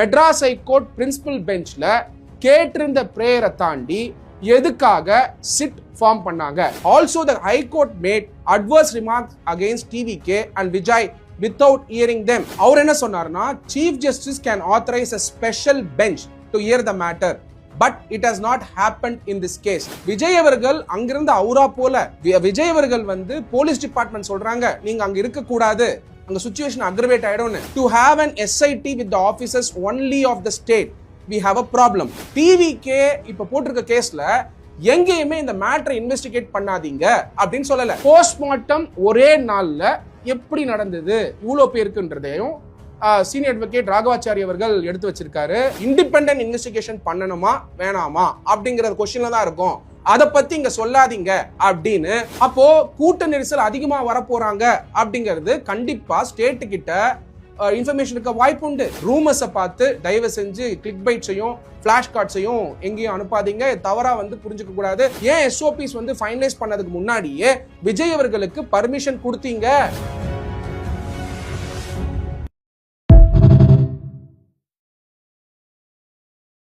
Madras high court principal பெஞ்சில் கேட்டிருந்த பிரேயரை தாண்டி எதுக்காக சிட் ஃபார்ம் பண்ணாங்க? Also the High Court made adverse remarks against TVK and Vijay without hearing them அவர் என்ன சொன்னார்னா chief justice can authorise a special bench to hear the matter but it has not happen in this case Vijay அவர்கள் அங்கிருந்து அவுரா போல விஜய் அவர்கள் வந்து police department சொல்றாங்க நீங்க அங்க இருக்க கூடாது அங்க situation aggravate ஆயிடும்னு. To have an SIT with the officers only of the state we have a problem TVK இப்ப போட்டிருக்க கேஸ்ல எங்கேயுமே இந்த மேட்டரை இன்வெஸ்டிகேட் பண்ணாதீங்க அப்படின்னு சொல்லல. போஸ்ட்மார்ட்டம் ஒரே நாள்ல எப்படி நடந்தது? இவ்வளோ பேருக்குன்றதையும் சீனியர் அட்வொகேட் ராகவாச்சாரி அவர்கள் எடுத்து வச்சிருக்காரு. இண்டிபெண்டன்ட் இன்வெஸ்டிகேஷன் பண்ணணுமா வேணாமா? அப்படிங்கிற கொஸ்டின்ல தான் இருக்கும். அதை பத்தி இங்க சொல்லாதீங்க அப்படின்னு. அப்போ கூட்ட நெரிசல் அதிகமா வரப்போறாங்க அப்படிங்கிறது கண்டிப்பா ஸ்டேட்டு கிட்ட இன்ஃபர்மேஷன் இருக்க வாய்ப்பு உண்டு. ரூமர்ஸை பார்த்து தயவு செஞ்சு கிளிக் பைட்ஸையும் ஃபிளாஷ் கார்ட்ஸையும் எங்கேயும் அனுப்பாதீங்க. தவறா வந்து புரிஞ்சுக்க கூடாது. ஏன் எஸ்ஓபிஸ் வந்து ஃபைனலைஸ் பண்ணதுக்கு முன்னாடியே விஜய் அவர்களுக்கு பர்மிஷன் கொடுத்தீங்க?